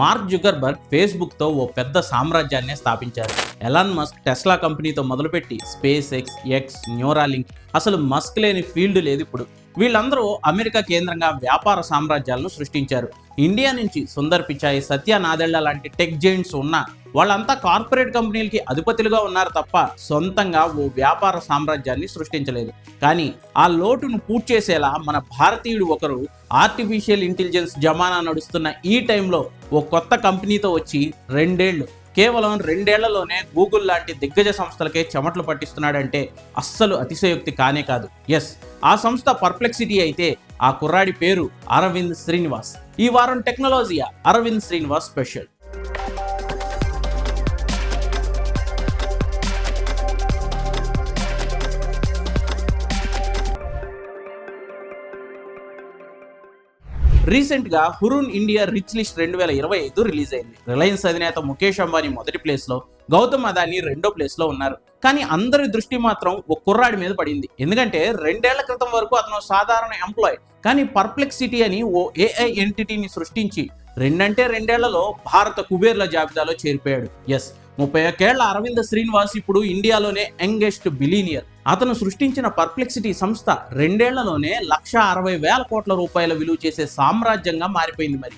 Mark Zuckerberg ఫేస్బుక్తో ఓ పెద్ద సామ్రాజ్యాన్ని స్థాపించారు. ఎలాన్ మస్క్ టెస్లా కంపెనీతో మొదలుపెట్టి స్పేస్ ఎక్స్ ఎక్స్ న్యూరాలింక్ అసలు మస్క్ లేని ఫీల్డ్ లేదు ఇప్పుడు. వీళ్ళందరూ అమెరికా కేంద్రంగా వ్యాపార సామ్రాజ్యాలను సృష్టించారు. ఇండియా నుంచి సుందర్ పిచాయి సత్య నాదెళ్ళ లాంటి టెక్ జైంట్స్ ఉన్న వాళ్ళంతా కార్పొరేట్ కంపెనీలకి అధిపతులుగా ఉన్నారు తప్ప సొంతంగా ఓ వ్యాపార సామ్రాజ్యాన్ని సృష్టించలేదు. కానీ ఆ లోటును పూర్తి చేసేలా మన భారతీయుడు ఒకరు ఆర్టిఫిషియల్ ఇంటెలిజెన్స్ జమానా నడుస్తున్న ఈ టైంలో ఓ కొత్త కంపెనీతో వచ్చి రెండేళ్ళు కేవలం రెండేళ్ళలోనే గూగుల్ లాంటి దిగ్గజ సంస్థలకే చెమట్లు పట్టిస్తున్నాడంటే అస్సలు అతిశయోక్తి కానే కాదు. ఎస్ ఆ సంస్థ పర్ప్లెక్సిటీ అయితే ఆ కుర్రాడి పేరు అరవింద్ శ్రీనివాస్. ఈ వారం టెక్నాలజీయా? అరవింద్ శ్రీనివాస్ స్పెషల్. రీసెంట్గా హురూన్ ఇండియా రిచ్ లిస్ట్ రెండు వేల ఇరవై ఐదు రిలీజ్ అయింది. రిలయన్స్ అధినేత ముఖేష్ అంబానీ మొదటి ప్లేస్లో గౌతమ్ అదాని రెండో ప్లేస్లో ఉన్నారు. కానీ అందరి దృష్టి మాత్రం ఒక కుర్రాడి మీద పడింది. ఎందుకంటే రెండేళ్ళ క్రితం వరకు అతను సాధారణ ఎంప్లాయ్. కానీ పర్ప్లెక్సిటీ అని ఓ ఏఐ ఎంటిటీని సృష్టించి రెండంటే రెండేళ్ళలో భారత కుబేర్ల జాబితాలో చేరిపోయాడు. ఎస్ ముప్పై ఒకేళ్ళ అరవింద శ్రీనివాస్ ఇప్పుడు ఇండియాలోనే యంగెస్ట్ బిలీనియర్. అతను సృష్టించిన పర్ప్లెక్సిటీ సంస్థ రెండేళ్ళలోనే లక్ష అరవై వేల కోట్ల రూపాయల విలువ చేసే సామ్రాజ్యంగా మారిపోయింది మరి.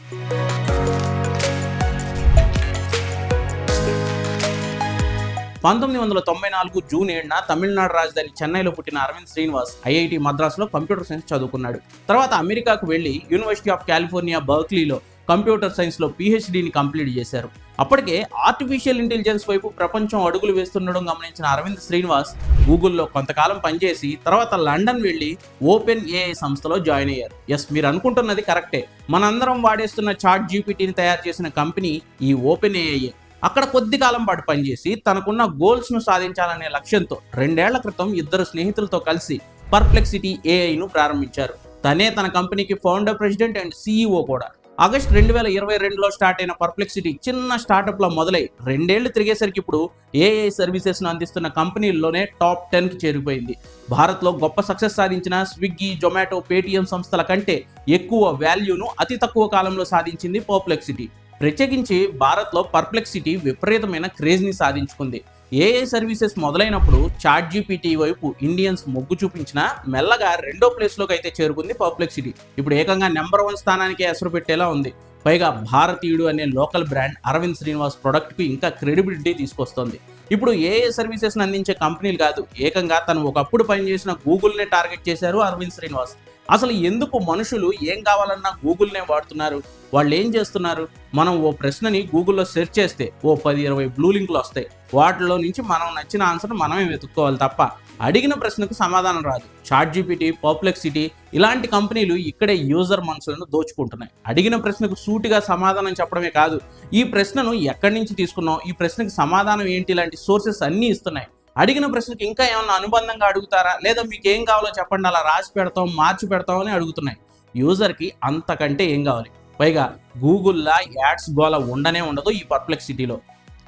పంతొమ్మిది వందల తొంభై నాలుగు జూన్ ఏడున తమిళనాడు రాజధాని చెన్నైలో పుట్టిన అరవింద్ శ్రీనివాస్ ఐఐటి మద్రాసులో కంప్యూటర్ సైన్స్ చదువుకున్నాడు. తర్వాత అమెరికాకు వెళ్ళి యూనివర్సిటీ ఆఫ్ కాలిఫోర్నియా బర్క్లీలో కంప్యూటర్ సైన్స్లో పిహెచ్డిని కంప్లీట్ చేశారు. అప్పటికే ఆర్టిఫిషియల్ ఇంటెలిజెన్స్ వైపు ప్రపంచం అడుగులు వేస్తుండడం గమనించిన అరవింద్ శ్రీనివాస్ గూగుల్లో కొంతకాలం పనిచేసి తర్వాత లండన్ వెళ్ళి ఓపెన్ ఏఐ సంస్థలో జాయిన్ అయ్యారు. ఎస్ మీరు అనుకుంటున్నది కరెక్టే. మనందరం వాడేస్తున్న చాట్ జీపీటీని తయారు చేసిన కంపెనీ ఈ ఓపెన్ ఏఐఏ అక్కడ కొద్ది కాలం పాటు పనిచేసి తనకున్న గోల్స్ను సాధించాలనే లక్ష్యంతో రెండేళ్ళ క్రితం ఇద్దరు స్నేహితులతో కలిసి పర్ప్లెక్సిటీ ఏఐను ప్రారంభించారు. తనే తన కంపెనీకి ఫౌండర్ ప్రెసిడెంట్ అండ్ సీఈఓ కూడా. ఆగస్ట్ రెండు వేల ఇరవై రెండులో స్టార్ట్ అయిన పర్ప్లెక్సిటీ చిన్న స్టార్టప్లో మొదలై రెండేళ్ళు తిరిగేసరికి ఇప్పుడు ఏఐ సర్వీసెస్ను అందిస్తున్న కంపెనీల్లోనే టాప్ టెన్కి చేరిపోయింది. భారత్లో గొప్ప సక్సెస్ సాధించిన స్విగ్గీ జొమాటో పేటిఎం సంస్థల కంటే ఎక్కువ వాల్యూను అతి తక్కువ కాలంలో సాధించింది పర్ప్లెక్సిటీ. ప్రత్యేకించి భారత్లో పర్ప్లెక్సిటీ విపరీతమైన క్రేజ్ని సాధించుకుంది. ఏఐ సర్వీసెస్ మొదలైనప్పుడు చాట్ జీపీటీ వైపు ఇండియన్స్ మొగ్గు చూపించిన మెల్లగా రెండో ప్లేస్లోకి అయితే చేరుకుంది పర్ప్లెక్సిటీ. ఇప్పుడు ఏకంగా నెంబర్ వన్ స్థానానికి ఎసరు పెట్టేలా ఉంది. పైగా భారతీయుడు అనే లోకల్ బ్రాండ్ అరవింద్ శ్రీనివాస్ ప్రోడక్ట్కి ఇంకా క్రెడిబిలిటీ తీసుకొస్తుంది. ఇప్పుడు ఏఏ సర్వీసెస్ని అందించే కంపెనీలు కాదు ఏకంగా తను ఒకప్పుడు పనిచేసిన గూగుల్నే టార్గెట్ చేశారు అరవింద్ శ్రీనివాస్. అసలు ఎందుకు మనుషులు ఏం కావాలన్నా గూగుల్నే వాడుతున్నారు? వాళ్ళు ఏం చేస్తున్నారు? మనం ఓ ప్రశ్నని గూగుల్లో సెర్చ్ చేస్తే ఓ పది ఇరవై బ్లూ లింకులు వస్తాయి. వాటిలో నుంచి మనం నచ్చిన ఆన్సర్ మనమే వెతుక్కోవాలి తప్ప అడిగిన ప్రశ్నకు సమాధానం రాదు. చాట్ జీపీటీ పర్ప్లెక్సిటీ ఇలాంటి కంపెనీలు ఇక్కడే యూజర్ మనసులను దోచుకుంటున్నాయి. అడిగిన ప్రశ్నకు సూటిగా సమాధానం చెప్పడమే కాదు ఈ ప్రశ్నను ఎక్కడి నుంచి తీసుకున్నాం ఈ ప్రశ్నకు సమాధానం ఏంటి? ఇలాంటి సోర్సెస్ అన్నీ ఇస్తున్నాయి. అడిగిన ప్రశ్నకు ఇంకా ఏమన్నా అనుబంధంగా అడుగుతారా? లేదా మీకు ఏం కావాలో చెప్పండి అలా రాసి పెడతాం మార్చి పెడతాం అని అడుగుతున్నాయి. యూజర్కి అంతకంటే ఏం కావాలి? పైగా గూగుల్లా యాడ్స్ గోల ఉండనే ఉండదు ఈ పర్ప్లెక్సిటీలో.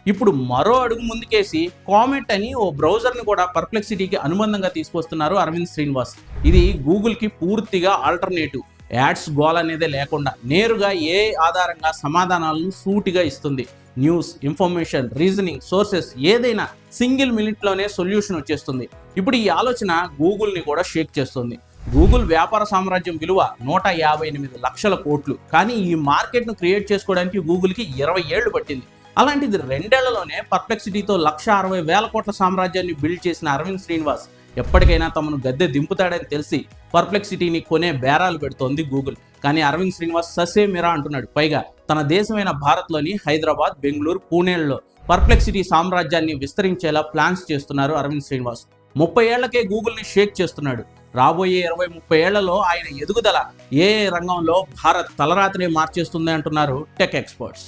ఇప్పుడు మరో అడుగు ముందుకేసి కామెంట్ అని ఓ బ్రౌజర్ని కూడా పర్ప్లెక్సిటీకి అనుబంధంగా తీసుకొస్తున్నారు అరవింద్ శ్రీనివాస్. ఇది గూగుల్కి పూర్తిగా ఆల్టర్నేటివ్ యాడ్స్ గోల్ అనేదే లేకుండా నేరుగా ఏ ఆధారంగా సమాధానాలను సూటిగా ఇస్తుంది. న్యూస్ ఇన్ఫర్మేషన్ రీజనింగ్ సోర్సెస్ ఏదైనా సింగిల్ మినిట్లోనే సొల్యూషన్ వచ్చేస్తుంది. ఇప్పుడు ఈ ఆలోచన గూగుల్ని కూడా షేక్ చేస్తుంది. గూగుల్ వ్యాపార సామ్రాజ్యం విలువ నూట యాభై ఎనిమిది లక్షల కోట్లు. కానీ ఈ మార్కెట్ను క్రియేట్ చేసుకోవడానికి గూగుల్కి ఇరవై ఏళ్ళు పట్టింది. అలాంటిది రెండేళ్ళలోనే పర్ప్లెక్సిటీతో లక్ష అరవై వేల కోట్ల సామ్రాజ్యాన్ని బిల్డ్ చేసిన అరవింద్ శ్రీనివాస్ ఎప్పటికైనా తమను గద్దె దింపుతాడని తెలిసి పర్ప్లెక్సిటీని కొనే బేరాలు పెడుతోంది గూగుల్. కానీ అరవింద్ శ్రీనివాస్ ససే మిరా అంటున్నాడు. పైగా తన దేశమైన భారత్లోని హైదరాబాద్ బెంగళూరు పూణేల్లో పర్ప్లెక్సిటీ సామ్రాజ్యాన్ని విస్తరించేలా ప్లాన్స్ చేస్తున్నారు అరవింద్ శ్రీనివాస్. ముప్పై ఏళ్ళకే గూగుల్ని షేక్ చేస్తున్నాడు. రాబోయే ఇరవై ముప్పై ఏళ్ళలో ఆయన ఎదుగుదల ఏ రంగంలో భారత్ తలరాత్రి మార్చేస్తుంది అంటున్నారు టెక్ ఎక్స్పర్ట్స్.